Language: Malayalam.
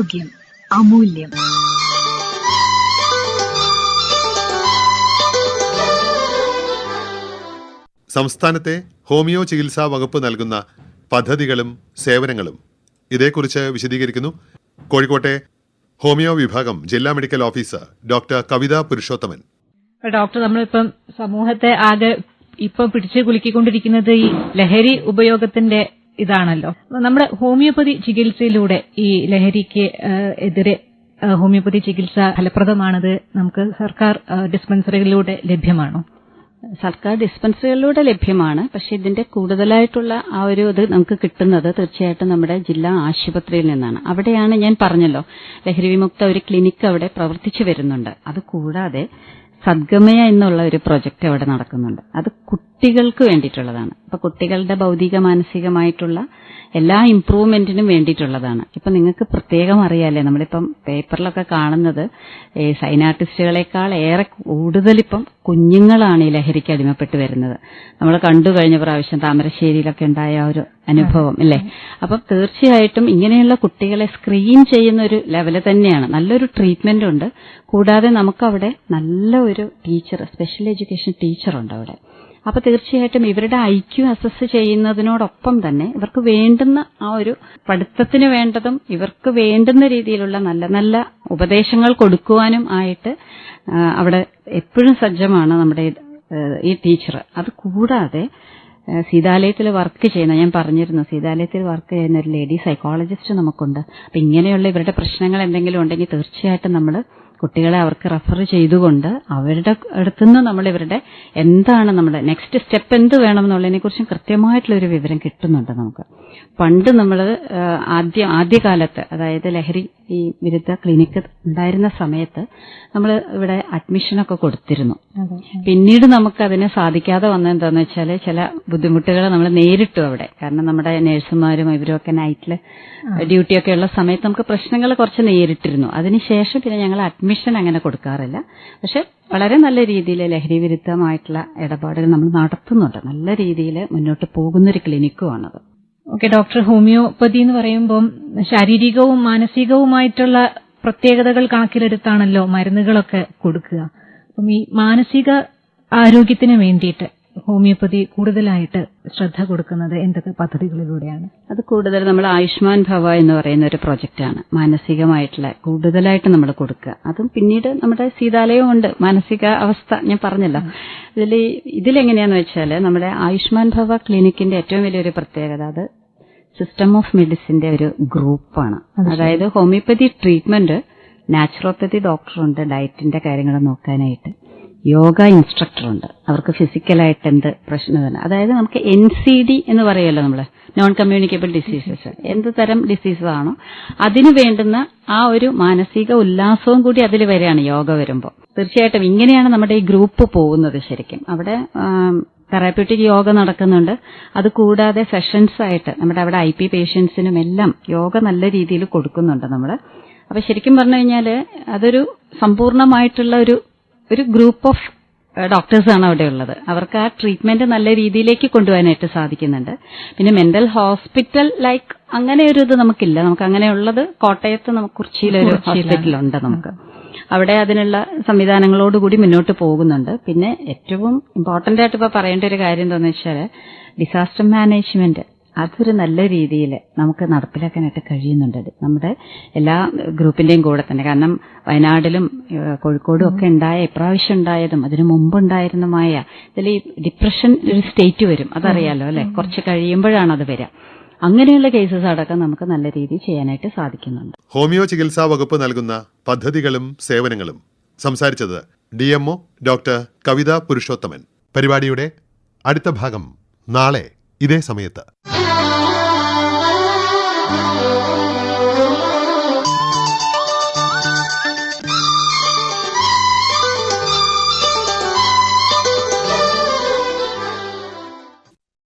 ആരോഗ്യം അമൂല്യം. സംസ്ഥാനത്തെ ഹോമിയോ ചികിത്സാ വകുപ്പ് നൽകുന്ന പദ്ധതികളും സേവനങ്ങളും ഇതേക്കുറിച്ച് വിശദീകരിക്കുന്നു. കോഴിക്കോട്ടെ ഹോമിയോ വിഭാഗം ജില്ലാ medical officer doctor Kavitha Purushothaman. Doctor നമ്മളിപ്പം സമൂഹത്തെ ആകെ ഇപ്പൊ പിടിച്ചു കുലുക്കിക്കൊണ്ടിരിക്കുന്നത് ഈ ലഹരി ഉപയോഗത്തിന്റെ ഇതാണല്ലോ. നമ്മുടെ ഹോമിയോപ്പതി ചികിത്സയിലൂടെ ഈ ലഹരിക്ക് എതിരെ ഹോമിയോപ്പതി ചികിത്സ ഫലപ്രദമാണത് നമുക്ക് സർക്കാർ ഡിസ്പെൻസറികളിലൂടെ ലഭ്യമാണോ? സർക്കാർ ഡിസ്പെൻസറികളിലൂടെ ലഭ്യമാണ്. പക്ഷെ ഇതിന്റെ കൂടുതലായിട്ടുള്ള ആ ഒരു ഇത് നമുക്ക് കിട്ടുന്നത് തീർച്ചയായിട്ടും നമ്മുടെ ജില്ലാ ആശുപത്രിയിൽ നിന്നാണ്. അവിടെയാണ് ഞാൻ പറഞ്ഞല്ലോ ലഹരി വിമുക്ത ഒരു ക്ലിനിക്ക് അവിടെ പ്രവർത്തിച്ചു വരുന്നുണ്ട്. അത് കൂടാതെ സദ്ഗമയ എന്നുള്ള ഒരു പ്രൊജക്ട് അവിടെ നടക്കുന്നുണ്ട്. അത് കുട്ടികൾക്ക് വേണ്ടിയിട്ടുള്ളതാണ്. അപ്പൊ കുട്ടികളുടെ ഭൗതിക മാനസികമായിട്ടുള്ള എല്ലാ ഇംപ്രൂവ്മെന്റിനും വേണ്ടിയിട്ടുള്ളതാണ്. ഇപ്പൊ നിങ്ങൾക്ക് പ്രത്യേകം അറിയാല്ലേ നമ്മളിപ്പം പേപ്പറിലൊക്കെ കാണുന്നത് ഈ സൈൻ ആർട്ടിസ്റ്റുകളെക്കാൾ ഏറെ കൂടുതലിപ്പം കുഞ്ഞുങ്ങളാണ് ഈ ലഹരിക്ക് അടിമപ്പെട്ട് വരുന്നത്. നമ്മൾ കണ്ടു കഴിഞ്ഞ പ്രാവശ്യം താമരശ്ശേരിയിലൊക്കെ ഉണ്ടായ ഒരു അനുഭവം അല്ലേ? അപ്പം തീർച്ചയായിട്ടും ഇങ്ങനെയുള്ള കുട്ടികളെ സ്ക്രീൻ ചെയ്യുന്ന ഒരു ലെവൽ തന്നെയാണ്. നല്ലൊരു ട്രീറ്റ്മെന്റ് ഉണ്ട്. കൂടാതെ നമുക്കവിടെ നല്ല ഒരു ടീച്ചർ സ്പെഷ്യൽ എഡ്യൂക്കേഷൻ ടീച്ചറുണ്ട് അവിടെ. അപ്പൊ തീർച്ചയായിട്ടും ഇവരുടെ ഐക്യു അസസ് ചെയ്യുന്നതിനോടൊപ്പം തന്നെ ഇവർക്ക് വേണ്ടുന്ന ആ ഒരു പഠിത്തത്തിന് വേണ്ടതും ഇവർക്ക് വേണ്ടുന്ന രീതിയിലുള്ള നല്ല നല്ല ഉപദേശങ്ങൾ കൊടുക്കുവാനും ആയിട്ട് അവിടെ എപ്പോഴും സജ്ജമാണ് നമ്മുടെ ഈ, ടീച്ചർ. അത് കൂടാതെ സീതാലയത്തിൽ വർക്ക് ചെയ്യുന്ന ഞാൻ പറഞ്ഞിരുന്നു സീതാലയത്തിൽ വർക്ക് ചെയ്യുന്ന ഒരു ലേഡി സൈക്കോളജിസ്റ്റ് നമുക്കുണ്ട്. അപ്പൊ ഇങ്ങനെയുള്ള ഇവരുടെ പ്രശ്നങ്ങൾ എന്തെങ്കിലും ഉണ്ടെങ്കിൽ തീർച്ചയായിട്ടും നമ്മൾ കുട്ടികളെ അവർക്ക് റെഫർ ചെയ്തുകൊണ്ട് അവരുടെ അടുത്തുനിന്ന് നമ്മൾ ഇവരുടെ എന്താണ് നമ്മുടെ നെക്സ്റ്റ് സ്റ്റെപ്പ് എന്ത് വേണം എന്നുള്ളതിനെ കുറിച്ചും കൃത്യമായിട്ടുള്ള ഒരു വിവരം കിട്ടുന്നുണ്ട് നമുക്ക്. പണ്ട് നമ്മൾ ആദ്യ ആദ്യകാലത്ത് അതായത് ലഹരി ഈ വിരുദ്ധ ക്ലിനിക്ക് ഉണ്ടായിരുന്ന സമയത്ത് നമ്മൾ ഇവിടെ അഡ്മിഷനൊക്കെ കൊടുത്തിരുന്നു. പിന്നീട് നമുക്ക് അതിനെ സാധിക്കാതെ വന്നെന്താന്ന് വെച്ചാൽ വെച്ചാൽ ചില ബുദ്ധിമുട്ടുകൾ നമ്മൾ നേരിട്ടു അവിടെ. കാരണം നമ്മുടെ നഴ്സുമാരും ഇവരുമൊക്കെ നൈറ്റിൽ ഡ്യൂട്ടിയൊക്കെ ഉള്ള സമയത്ത് നമുക്ക് പ്രശ്നങ്ങൾ കുറച്ച് നേരിട്ടിരുന്നു. അതിനുശേഷം പിന്നെ ഞങ്ങൾ അഡ്മിഷൻ അങ്ങനെ കൊടുക്കാറില്ല. പക്ഷെ വളരെ നല്ല രീതിയിൽ ലഹരി വിരുദ്ധമായിട്ടുള്ള ഇടപാടുകൾ നമ്മൾ നടത്തുന്നുണ്ട്. നല്ല രീതിയിൽ മുന്നോട്ട് പോകുന്നൊരു ക്ലിനിക്കുമാണത് ഓക്കെ ഡോക്ടർ ഹോമിയോപ്പതി എന്ന് പറയുമ്പോൾ ശാരീരികവും മാനസികവുമായിട്ടുള്ള പ്രത്യേകതകൾ കണക്കിലെടുത്താണല്ലോ മരുന്നുകളൊക്കെ കൊടുക്കുക. അപ്പം ഈ മാനസിക ആരോഗ്യത്തിന് വേണ്ടിയിട്ട് ഹോമിയോപ്പതി കൂടുതലായിട്ട് ശ്രദ്ധ കൊടുക്കുന്നത് എന്തൊക്കെ പദ്ധതികളിലൂടെയാണ്? അത് കൂടുതൽ നമ്മൾ ആയുഷ്മാൻ ഭവ എന്ന് പറയുന്ന ഒരു പ്രൊജക്റ്റാണ്. മാനസികമായിട്ടുള്ള കൂടുതലായിട്ട് നമ്മൾ കൊടുക്കുക. അതും പിന്നീട് നമ്മുടെ സീതാലയവും ഉണ്ട്. മാനസിക അവസ്ഥ ഞാൻ പറഞ്ഞല്ലോ. ഇതിൽ ഇതിലെങ്ങനെയാന്ന് വെച്ചാൽ നമ്മുടെ ആയുഷ്മാൻ ഭവ ക്ലിനിക്കിന്റെ ഏറ്റവും വലിയൊരു പ്രത്യേകത അത് സിസ്റ്റം ഓഫ് മെഡിസിന്റെ ഒരു ഗ്രൂപ്പാണ്. അതായത് ഹോമിയോപ്പതി ട്രീറ്റ്മെന്റ് നാച്ചുറോപ്പതി ഡോക്ടറുണ്ട് ഡയറ്റിന്റെ കാര്യങ്ങൾ നോക്കാനായിട്ട്. യോഗ ഇൻസ്ട്രക്ടർ ഉണ്ട്. അവർക്ക് ഫിസിക്കലായിട്ട് എന്ത് പ്രശ്നം അതായത് നമുക്ക് എൻ സി ഡി എന്ന് പറയുമല്ലോ നമ്മൾ നോൺ കമ്മ്യൂണിക്കബിൾ ഡിസീസസ് എന്ത് തരം ഡിസീസസ് ആണോ അതിന് വേണ്ടുന്ന ആ ഒരു മാനസിക ഉല്ലാസവും കൂടി അതിൽ വരികയാണ് യോഗ വരുമ്പോൾ തീർച്ചയായിട്ടും ഇങ്ങനെയാണ് നമ്മുടെ ഈ ഗ്രൂപ്പ് പോകുന്നത് ശരിക്കും. അവിടെ തെറാപ്യൂട്ടിക് യോഗ നടക്കുന്നുണ്ട്. അത് കൂടാതെ സെഷൻസ് ആയിട്ട് നമ്മുടെ അവിടെ ഐ പി പേഷ്യൻസിനും എല്ലാം യോഗ നല്ല രീതിയിൽ കൊടുക്കുന്നുണ്ട് നമ്മൾ അപ്പൊ ശരിക്കും പറഞ്ഞു കഴിഞ്ഞാൽ അതൊരു സമ്പൂർണമായിട്ടുള്ള ഒരു ഒരു ഗ്രൂപ്പ് ഓഫ് ഡോക്ടേഴ്സ് ആണ് അവിടെ ഉള്ളത്. അവർക്ക് ആ ട്രീറ്റ്മെന്റ് നല്ല രീതിയിലേക്ക് കൊണ്ടുപോകാനായിട്ട് സാധിക്കുന്നുണ്ട്. പിന്നെ മെന്റൽ ഹോസ്പിറ്റൽ ലൈക്ക് അങ്ങനെ ഒരു ഇത് നമുക്കില്ല. നമുക്ക് അങ്ങനെയുള്ളത് കോട്ടയത്ത് നമുക്ക് കുറിച്ചിയിലൊരു ഹോസ്പിറ്റലുണ്ട് നമുക്ക്. അവിടെ അതിനുള്ള സംവിധാനങ്ങളോടുകൂടി മുന്നോട്ട് പോകുന്നുണ്ട്. പിന്നെ ഏറ്റവും ഇമ്പോർട്ടന്റ് ആയിട്ട് ഇപ്പൊ പറയേണ്ട ഒരു കാര്യം എന്താണെന്ന് വെച്ചാൽ ഡിസാസ്റ്റർ മാനേജ്മെന്റ് അതൊരു നല്ല രീതിയിൽ നമുക്ക് നടപ്പിലാക്കാനായിട്ട് കഴിയുന്നുണ്ട് നമ്മുടെ എല്ലാ ഗ്രൂപ്പിന്റെയും കൂടെ തന്നെ. കാരണം വയനാടിലും കോഴിക്കോടും ഒക്കെ ഉണ്ടായ ഇപ്രാവശ്യം ഉണ്ടായതും അതിനു മുമ്പുണ്ടായിരുന്നതുമായ ഇതിൽ ഈ ഡിപ്രഷൻ ഒരു സ്റ്റേറ്റ് വരും. അതറിയാലോ അല്ലെ? കുറച്ച് കഴിയുമ്പോഴാണ് അത് വരിക അങ്ങനെയുള്ള കേസസ് അടക്കം നമുക്ക് നല്ല രീതിയിൽ ചെയ്യാനായിട്ട് സാധിക്കുന്നുണ്ട്. ഹോമിയോ ചികിത്സാ വകുപ്പ് നൽകുന്ന പദ്ധതികളും സേവനങ്ങളും. സംസാരിച്ചത് D M O doctor Kavitha Purushothaman. പരിപാടിയുടെ അടുത്ത ഭാഗം നാളെ ഇതേ സമയത്ത്. Música